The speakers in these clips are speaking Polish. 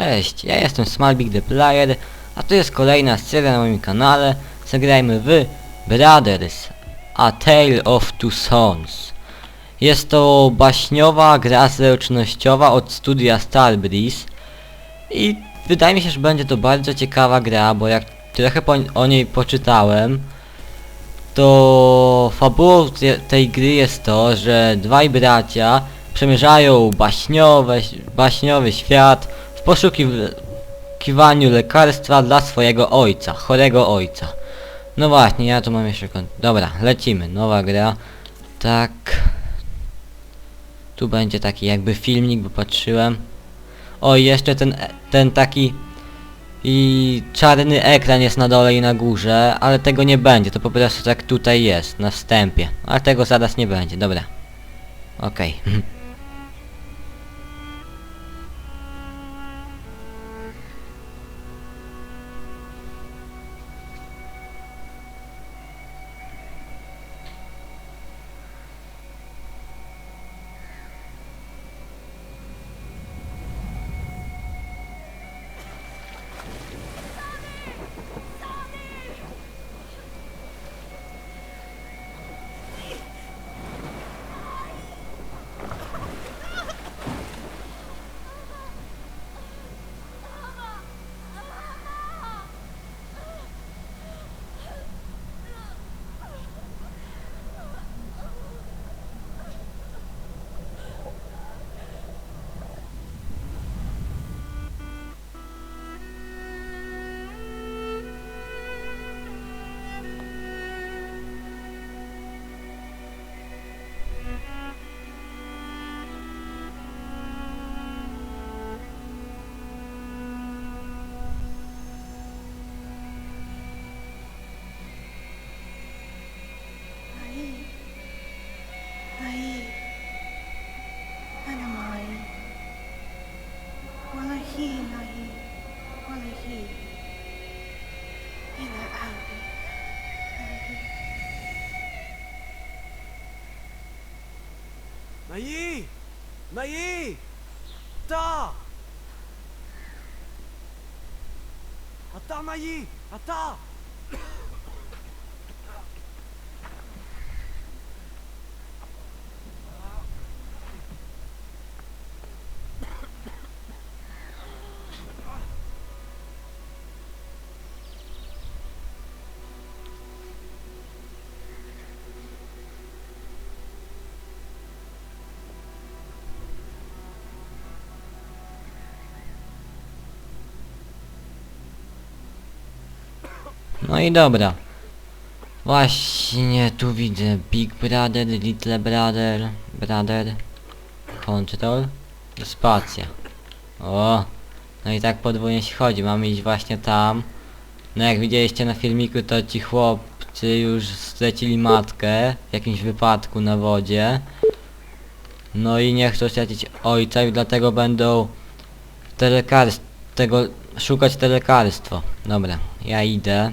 Cześć, ja jestem Smallbig the Player, a to jest kolejna seria na moim kanale. Zagrajmy w Brothers, A Tale of Two Sons. Jest to baśniowa gra zręcznościowa od studia Starbreeze i wydaje mi się, że będzie to bardzo ciekawa gra, bo jak trochę o niej poczytałem, to fabułą te- tej gry jest to, że dwaj bracia przemierzają baśniowe, baśniowy świat w poszukiwaniu lekarstwa dla swojego ojca, chorego ojca. No właśnie, ja tu mam jeszcze. Dobra, lecimy, nowa gra. Tak. Tu będzie taki jakby filmik, bo patrzyłem. O, i jeszcze ten, ten taki i czarny ekran jest na dole i na górze, ale tego nie będzie, to po prostu tak tutaj jest, na wstępie. Ale tego zaraz nie będzie, dobra. Okej. नहीं Nayi! Nayi! אתה! אתה, נאי! אתה! No i dobra. Właśnie tu widzę Big Brother, Little Brother, Brother, Control i Spacja. O! No i tak podwójnie się chodzi, mamy iść właśnie tam. No jak widzieliście na filmiku to ci chłopcy już stracili matkę w jakimś wypadku na wodzie. No i nie chcą stracić ojca i dlatego będą te lekarstwo, tego, szukać te lekarstwo. Dobra, ja idę.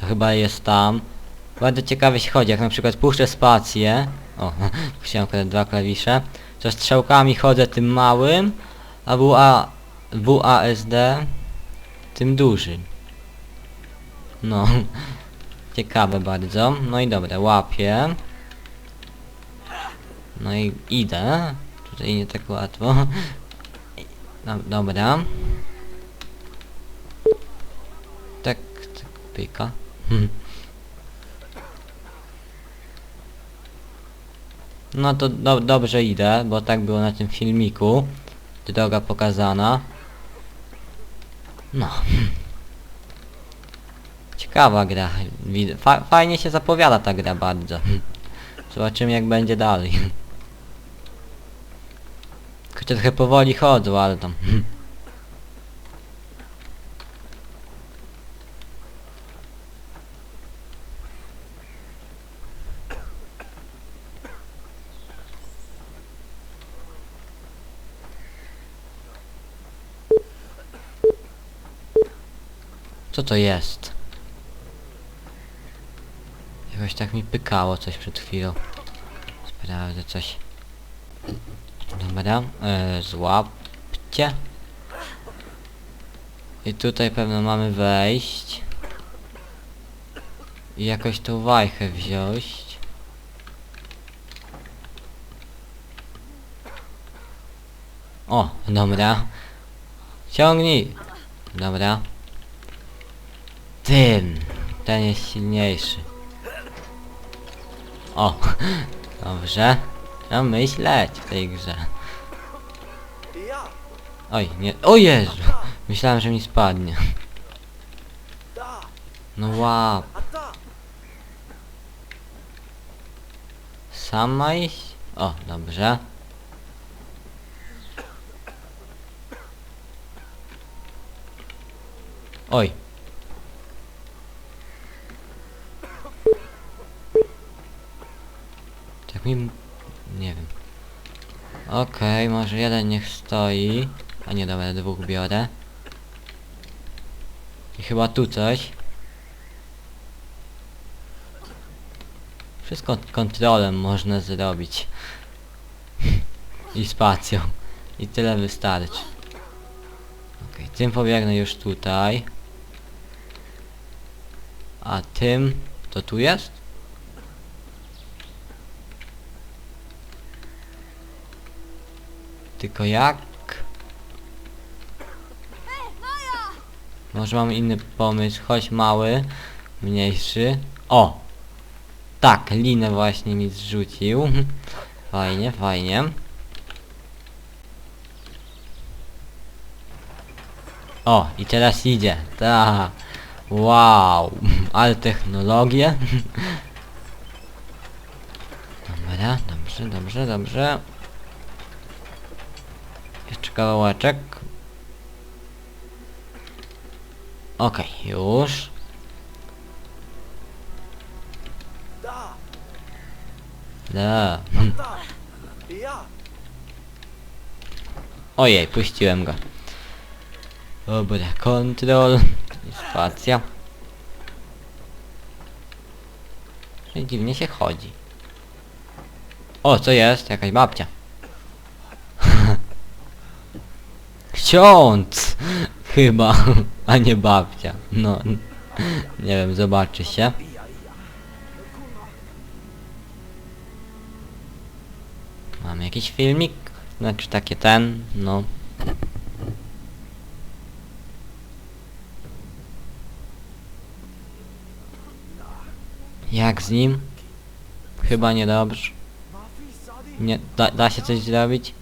To chyba jest tam. Bardzo ciekawie się chodzi, jak na przykład puszczę spację. O, puściłem akurat dwa klawisze. To strzałkami chodzę tym małym, a WA, WASD tym dużym. No, ciekawe bardzo. No i dobra, łapię. No i idę. Tutaj nie tak łatwo. No, dobra. Tak, tak, pyka. No to do, dobrze idę, bo tak było na tym filmiku. Droga pokazana. No. Ciekawa gra. Fa fajnie się zapowiada ta gra bardzo. Zobaczymy jak będzie dalej. Chociaż trochę powoli chodzą, ale tam. Co to jest? Jakoś tak mi pykało coś przed chwilą. Sprawdzę coś. Dobra, e, złapcie. I tutaj pewno mamy wejść. I jakoś tą wajchę wziąć. O, dobra. Ciągnij. Dobra. Tym. Ten jest silniejszy. O, dobrze. No myśleć w tej grze. Oj, nie. O Jezu! Myślałem, że mi spadnie. No łap. A ta! Sam ma iść? O, dobrze. Oj. Nie wiem. Okej, może jeden niech stoi. A nie, dobra, dwóch biorę. I chyba tu coś. Wszystko kontrolem można zrobić. I spacją. I tyle wystarczy. Okej, tym pobiegnę już tutaj. A tym... To tu jest? Tylko jak? Może mam inny pomysł. Chodź mały. Mniejszy. O! Tak, linę właśnie mi zrzucił. Fajnie, fajnie. O, i teraz idzie. Ta. Wow, ale technologie. Dobra, dobrze, dobrze, dobrze. Kawałeczek. Okej, już. Da. Ojej, puściłem go. Dobra, kontrol spacja. Dziwnie się chodzi. O, co jest? Jakaś babcia. Ksiądz! Chyba, a nie babcia. No, nie wiem, zobaczy się. Mam jakiś filmik? Znaczy takie ten, no. Jak z nim? Chyba niedobrze. Nie, da, da się coś zrobić?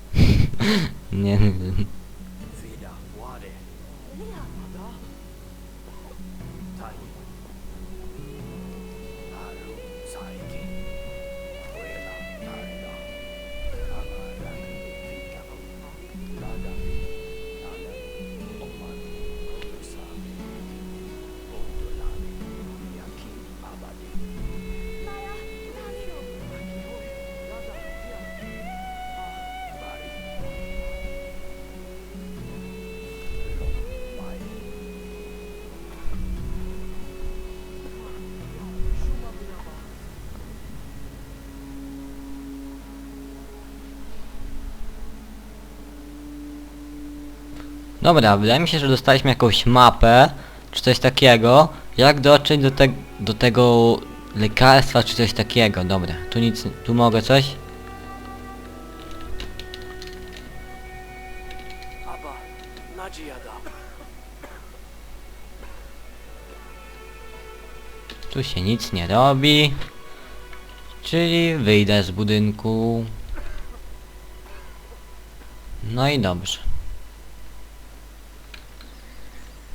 nie wiem. Dobra, wydaje mi się, że dostaliśmy jakąś mapę, czy coś takiego, jak dotrzeć do, te, do tego lekarstwa, czy coś takiego. Dobra, tu nic, tu mogę coś? Tu się nic nie robi. Czyli wyjdę z budynku. No i dobrze.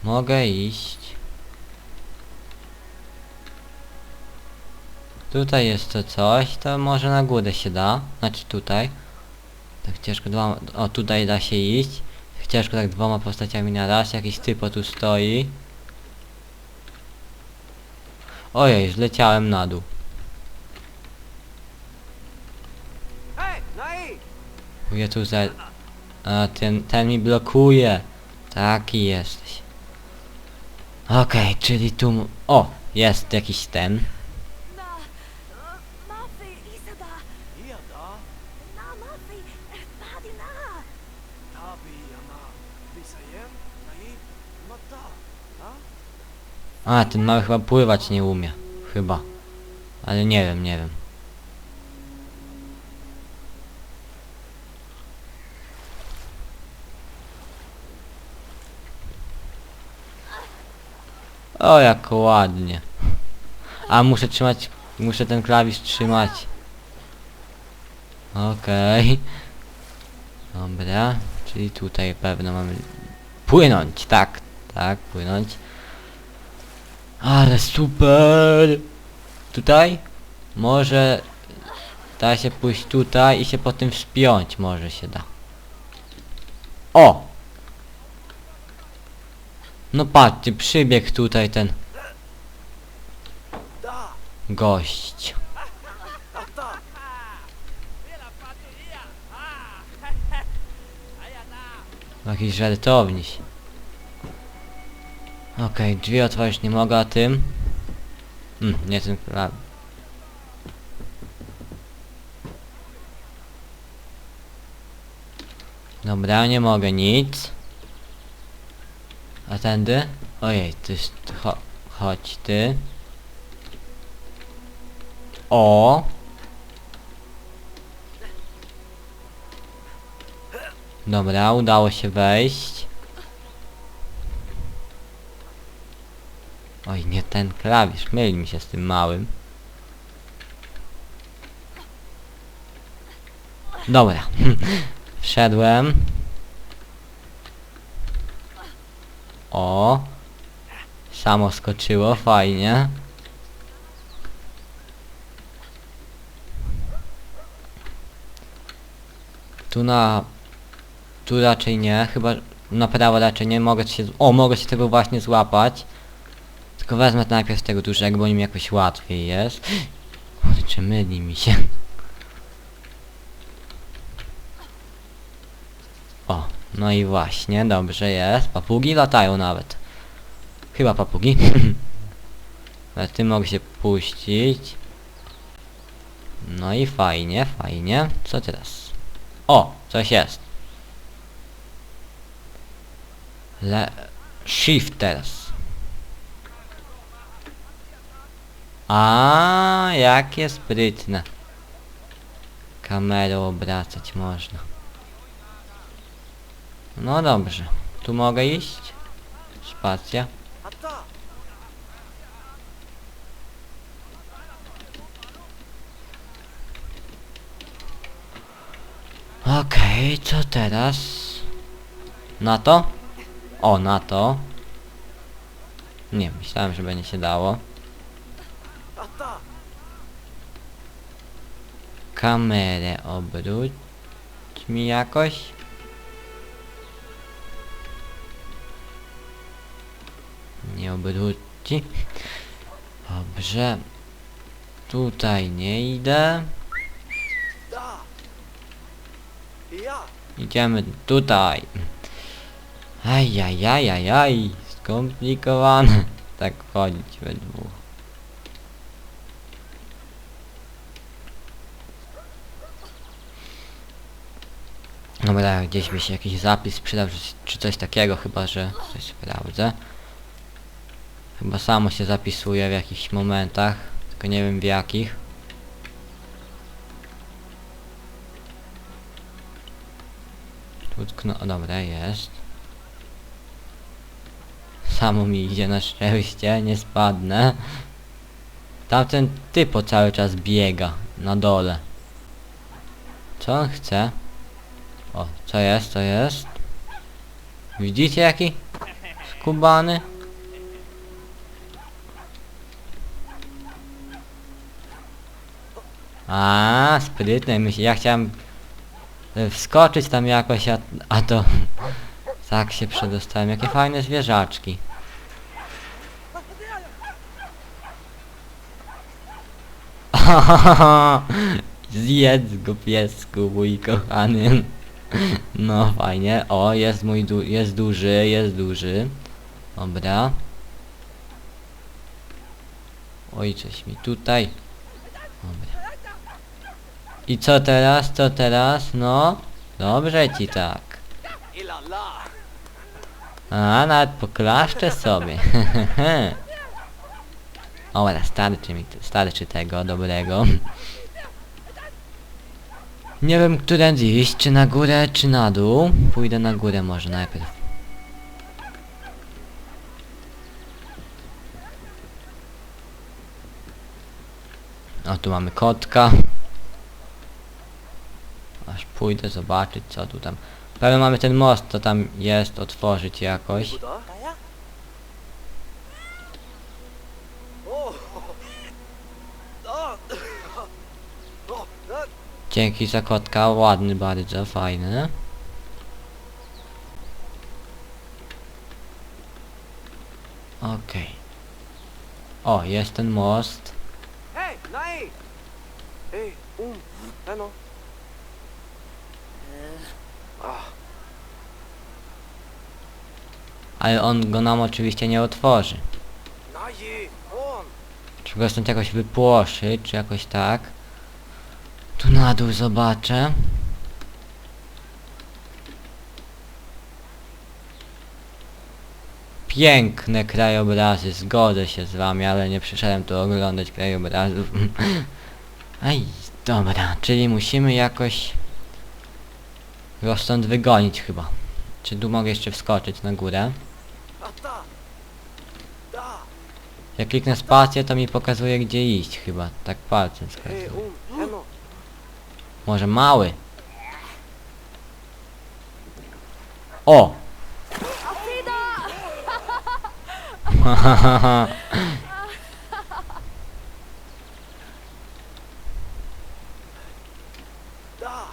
Mogę iść. Tutaj jest to coś, to może na górę się da. Znaczy tutaj. Tak ciężko dwoma... O, tutaj da się iść. Tak ciężko tak dwoma postaciami na raz. Jakiś typo tu stoi. Ojej, zleciałem na dół. Nai! Ja tu za... A ten, ten mi blokuje. Taki jesteś. Okej, czyli tu... m- O! Jest jakiś ten. Na, Isada. Na. Tabi. Mata. A, ten mały chyba pływać nie umie. Chyba. Ale nie wiem, nie wiem. O, jak ładnie. A, muszę trzymać... Muszę ten klawisz trzymać. Okej. Dobra. Czyli tutaj pewno mamy... Płynąć, tak. Tak, płynąć. Ale super! Tutaj? Może da się pójść tutaj i się po tym wspiąć, może się da. O! No patrzcie, przybiegł tutaj ten gość. A! Jakiś żartowniś. Okej, drzwi otworzyć nie mogę, a tym? Hmm, nie ten prawy. Dobra, nie mogę nic. Tędy? Ojej, ty cho chodź ty. O! Dobra, udało się wejść. Oj, nie ten klawisz, myli mi się z tym małym. Dobra, wszedłem. O, samo skoczyło, fajnie. Tu na tu raczej nie, chyba na prawo raczej nie, mogę się... O, mogę się tego właśnie złapać. Tylko wezmę najpierw tego dużego, bo nim jakoś łatwiej jest. Kurczę, myli mi się. O, no i właśnie, dobrze jest. Papugi latają nawet. Chyba papugi. Ale tym mogę się puścić. No i fajnie, fajnie. Co teraz? O, coś jest. Le... Shift teraz. A, jakie sprytne. Kamerą obracać można. No dobrze. Tu mogę iść? Spacja. Okej, co teraz? Na to? O, na to. Nie, myślałem, że będzie się dało. Kamerę obróć mi jakoś. Obróci. Dobrze. Tutaj nie idę. Idziemy tutaj. Ajajajajaj, skomplikowane. Tak chodzić we dwóch. Dobra, gdzieś by się jakiś zapis przydał, czy- czy coś takiego, chyba że coś sprawdzę. Chyba samo się zapisuje w jakichś momentach, tylko nie wiem w jakich. Utkno, o dobra, jest. Samo mi idzie na szczęście, nie spadnę. Tamten typo cały czas biega na dole. Co on chce? O, co jest, co jest? Widzicie jaki? Skubany? A, sprytny myśl. Ja chciałem e, wskoczyć tam jakoś, a, a to tak się przedostałem. Jakie fajne zwierzaczki. Zjedz go piesku, mój kochany. No fajnie. O, jest mój du jest duży, jest duży. Dobra. Oj, coś mi tutaj. Dobra. I co teraz? Co teraz? No? Dobrze ci tak. A, nawet poklaszczę sobie. Ale starczy mi, starczy tego dobrego. Nie wiem, którędy iść, czy na górę, czy na dół. Pójdę na górę może najpierw. O, tu mamy kotka. Pójdę zobaczyć, co tu tam. Pewnie mamy ten most, co tam jest, otworzyć jakoś. Dzięki za kotka, ładny bardzo, fajny. Okej. O, jest ten most. Nai! Hey, um? Ale on go nam oczywiście nie otworzy. Czy go stąd jakoś wypłoszy, czy jakoś tak. Tu na dół zobaczę. Piękne krajobrazy, zgodzę się z wami, ale nie przyszedłem tu oglądać krajobrazów. Ej, dobra, czyli musimy jakoś go stąd wygonić chyba. Czy tu mogę jeszcze wskoczyć na górę? Jak kliknę spację, to mi pokazuje gdzie iść chyba. Tak palcem ano? Może mały? O! Da!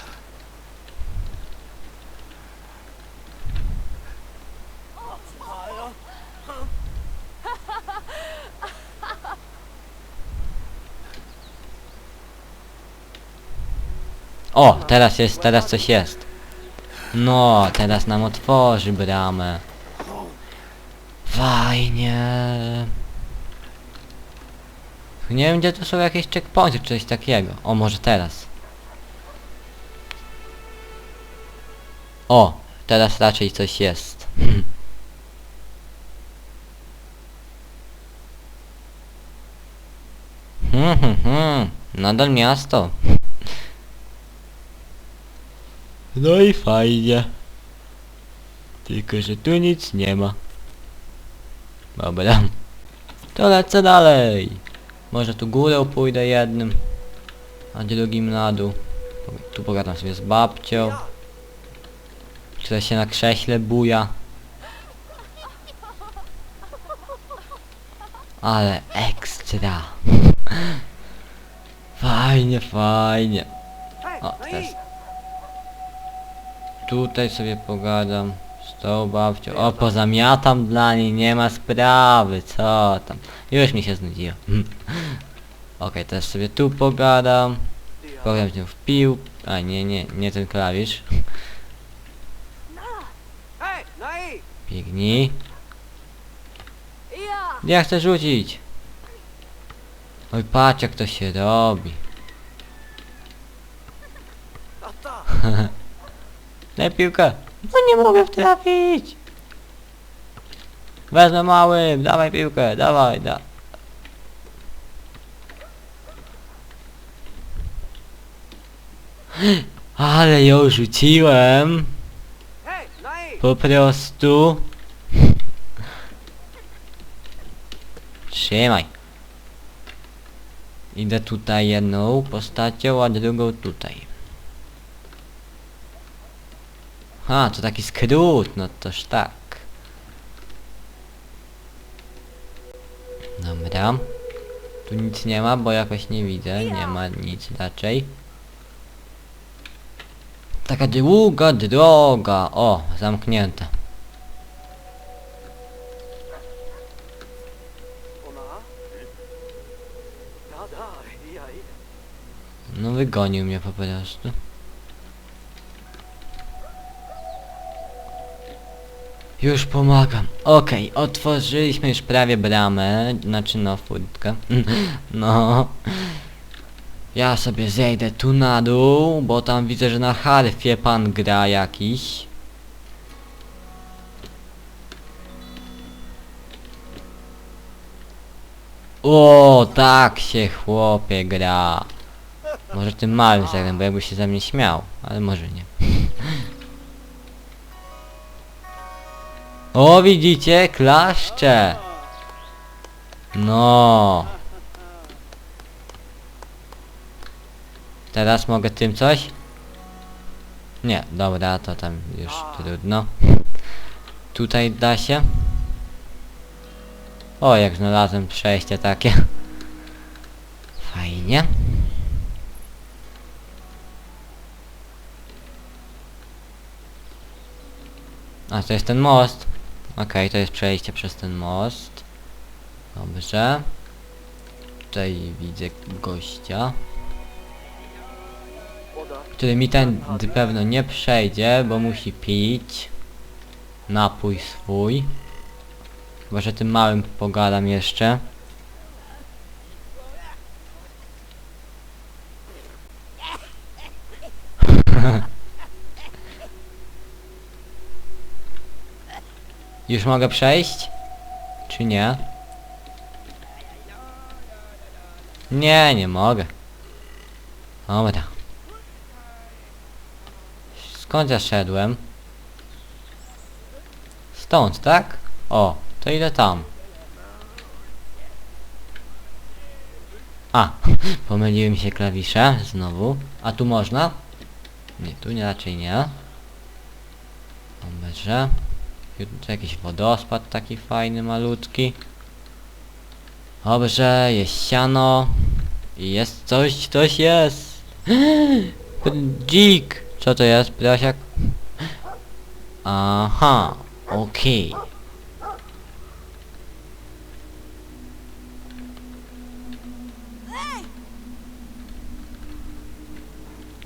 O! Teraz jest, teraz coś jest. No, teraz nam otworzy bramę. Fajnie. Nie wiem gdzie tu są jakieś checkpointy czy coś takiego. O, może teraz. O! Teraz raczej coś jest. Hmm, hmm, hmm. Nadal miasto. No i fajnie. Tylko, że tu nic nie ma. Dobra. To lecę dalej. Może tu górą pójdę jednym, a drugim na dół. Tu pogadam sobie z babcią, która się na krześle buja. Ale ekstra. Fajnie, fajnie. O, teraz Tutaj sobie pogadam z tą babcią. O, pozamiatam dla niej, nie ma sprawy, co tam. Już mi się znudziło. Okej, teraz sobie tu pogadam. Dia. Powiem się wpił. A nie, nie, nie ten klawisz. Biegnij. Ja chcę rzucić. Oj, patrz jak to się robi. Daj piłkę. No nie mogę trafić. Wezmę małym, dawaj piłkę, dawaj, da. Ale ją rzuciłem. Po prostu. Trzymaj. Idę tutaj jedną postacią, a drugą tutaj. A, to taki skrót, no toż tak. Dobra. Tu nic nie ma, bo jakoś nie widzę, nie ma nic raczej. Taka długa droga. O, zamknięta. No wygonił mnie po prostu. Już pomagam. Okej, otworzyliśmy już prawie bramę, znaczy no furtkę. no. Ja sobie zejdę tu na dół, bo tam widzę, że na harfie pan gra jakiś. O, tak się chłopie gra. Może tym zagram, bo jakby się ze mnie śmiał, ale może nie. O, widzicie? Klaszcze! No. Teraz mogę tym coś? Nie, dobra, to tam już trudno. Tutaj da się? O, jak znalazłem przejście takie. Fajnie. A, to jest ten most. Okej, to jest przejście przez ten most. Dobrze. Tutaj widzę gościa, który mi ten pewno nie przejdzie, bo musi pić napój swój. Chyba, że tym małym pogadam jeszcze. Już mogę przejść? Czy nie? Nie, nie mogę. Dobra. Skąd ja szedłem? Stąd, tak? O, to idę tam. A, pomyliły mi się klawisze znowu. A tu można? Nie, tu nie, raczej nie. Dobrze. Tu jakiś wodospad taki fajny, malutki. Dobrze, jest siano. I jest coś, coś jest. Dzik! Co to jest, prosiak? Aha, okej.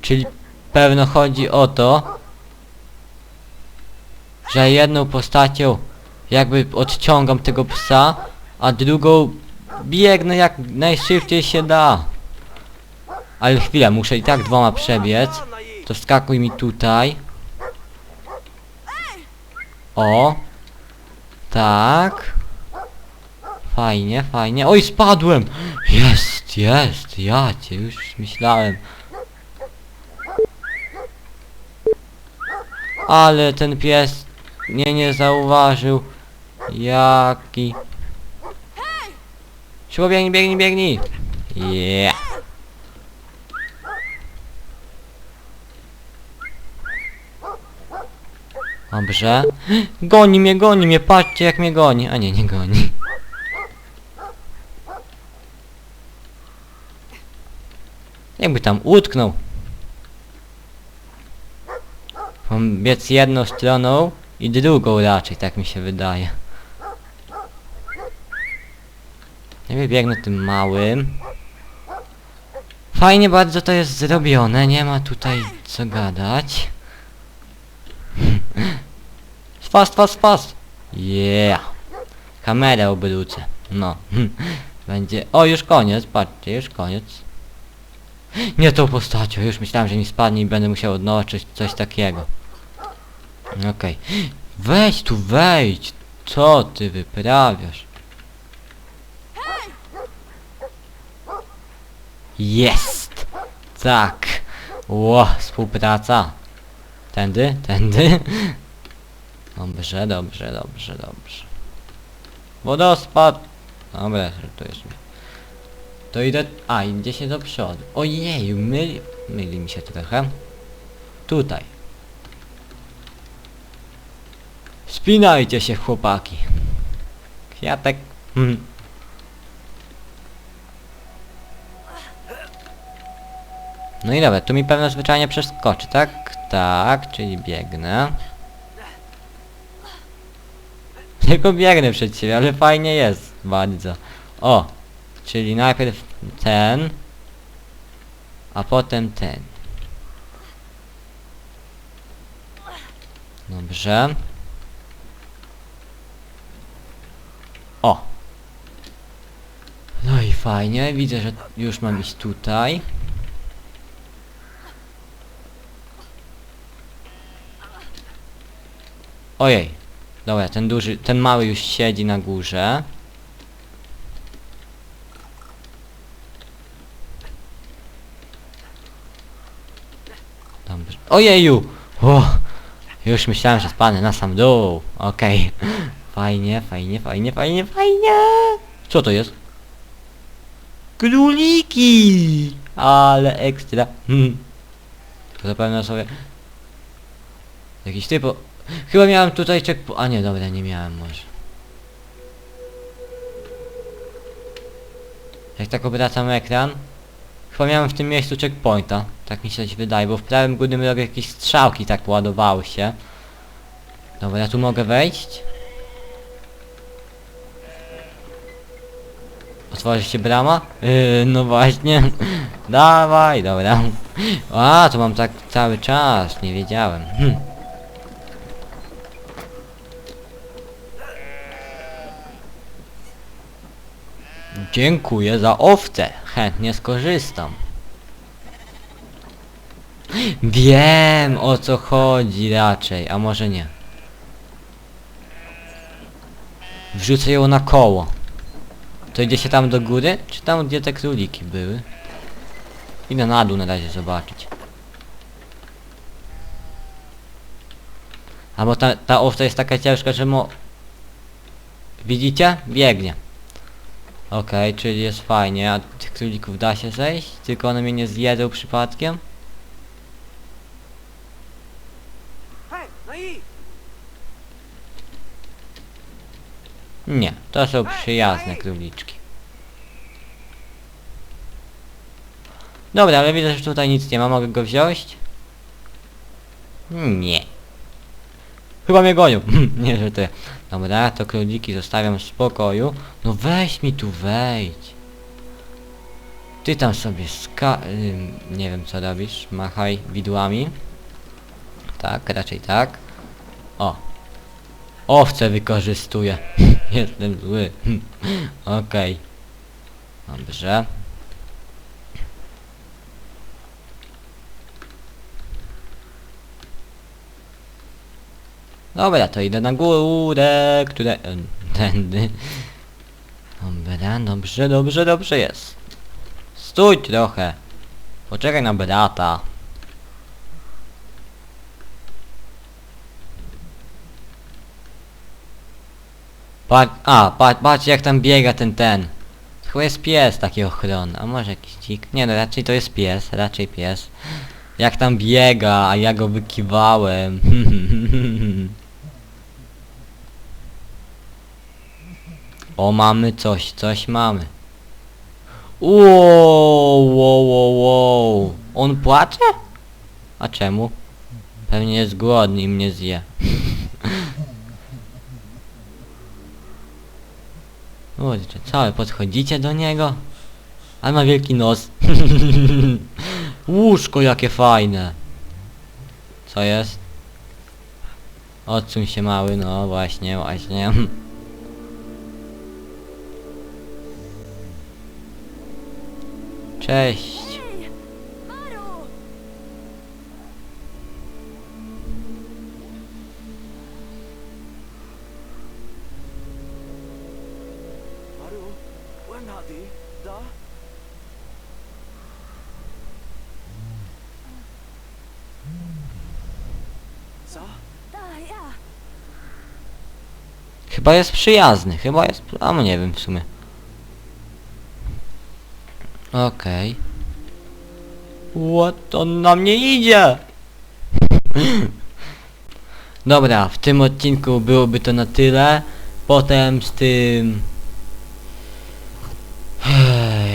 Czyli pewno chodzi o to, że jedną postacią jakby odciągam tego psa, a drugą biegnę jak najszybciej się da. Ale chwilę, muszę i tak dwoma przebiec. To wskakuj mi tutaj. O. Tak. Fajnie, fajnie. Oj, spadłem! Jest, jest, ja cię już myślałem. Ale ten pies mnie nie zauważył. Jaki... Szybko biegnij, biegnij, biegnij! Yeah. Dobrze. Goni mnie, goni mnie, patrzcie jak mnie goni. A nie, nie goni. Jakby tam utknął. Mam biec jedną stroną i drugą raczej, tak mi się wydaje. Ja wybiegnę tym małym. Fajnie bardzo to jest zrobione, nie ma tutaj co gadać. Fast, fast, fast! Yeah! Kamerę obrócę. No. Będzie... O, już koniec, patrzcie, już koniec. Nie tą postacią, już myślałem, że mi spadnie i będę musiał od nowa czy coś takiego. Okej. Weź tu, wejdź! Co ty wyprawiasz? Jest! Tak! Ło, współpraca! Tędy, tędy. Dobrze, dobrze, dobrze, dobrze. Wodospad! Dobra, żartujesz mnie. To idę... A, idzie się do przodu. Ojej, myli... Myli mi się trochę. Tutaj. Spinajcie się, chłopaki. Kwiatek. Hmm. No i dobra, tu mi pewno zwyczajnie przeskoczy, tak? Tak, czyli biegnę. Tylko biegnę przed siebie, ale fajnie jest bardzo. O, czyli najpierw ten, a potem ten. Dobrze. No i fajnie, widzę, że już mam iść tutaj. Ojej. Dobra, ten duży, ten mały już siedzi na górze. Dobrze. Ojeju! O, już myślałem, że spadnę na sam dół. Okej. Okay. Fajnie, fajnie, fajnie, fajnie, fajnie! Co to jest? Króliki! Ale ekstra. Hmm. Zapewne sobie... Jakiś typo... Chyba miałem tutaj checkpo... A nie, dobra, nie miałem może. Jak tak obracam ekran... Chyba miałem w tym miejscu checkpointa. Tak mi się wydaje, bo w prawym górnym rogu jakieś strzałki tak ładowały się. Dobra, tu mogę wejść. Otworzy się brama? Yy, no właśnie. Dawaj, dobra. A, to mam tak cały czas, nie wiedziałem. Hm. Dziękuję za owce. Chętnie skorzystam. Wiem o co chodzi raczej, a może nie. Wrzucę ją na koło. To idzie się tam do góry? Czy tam gdzie te króliki były? Idę na dół na razie zobaczyć. A bo ta, ta owca jest taka ciężka, że mo... Widzicie? Biegnie. Okej, czyli jest fajnie, a tych królików da się zejść? Tylko one mnie nie zjedzą przypadkiem? Hej, Nai! Nie, to są przyjazne króliczki. Dobra, ale widzę, że tutaj nic nie ma, mogę go wziąć? Nie. Chyba mnie gonią. nie, że ja. Dobra, to króliki zostawiam w spokoju. No weź mi tu wejdź. Ty tam sobie ska... nie wiem co robisz. Machaj widłami. Tak, raczej tak. O. Owce wykorzystuję. Jestem zły. Okej. Dobrze. Dobra, to idę na górę, które... Tędy. Dobra, dobrze, dobrze, dobrze jest. Stój trochę. Poczekaj na brata. Patrz, a, patrz, patrz jak tam biega ten ten. Chyba jest pies taki ochrony, a może jakiś dzik? Nie no, raczej to jest pies, raczej pies. Jak tam biega, a ja go wykiwałem. o, mamy coś, coś mamy. Wow, wow, wow, wow. On płacze? A czemu? Pewnie jest głodny i mnie zje. Kurczę, co, wy podchodzicie do niego? Ale ma wielki nos. Łóżko jakie fajne. Co jest? Odsuń się mały, no właśnie, właśnie. Cześć. When hadi? Da? Co? Da, ja! Chyba jest przyjazny, chyba jest... A no nie wiem w sumie. Okej. What? On na mnie idzie! Dobra, w tym odcinku byłoby to na tyle. Potem z tym...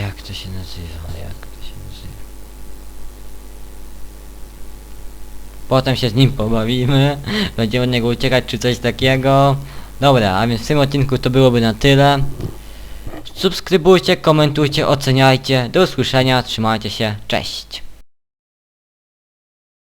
Jak to się nazywa? Jak to się nazywa? Potem się z nim pobawimy. Będziemy od niego uciekać czy coś takiego. Dobra, a więc w tym odcinku to byłoby na tyle. Subskrybujcie, komentujcie, oceniajcie. Do usłyszenia, trzymajcie się, cześć.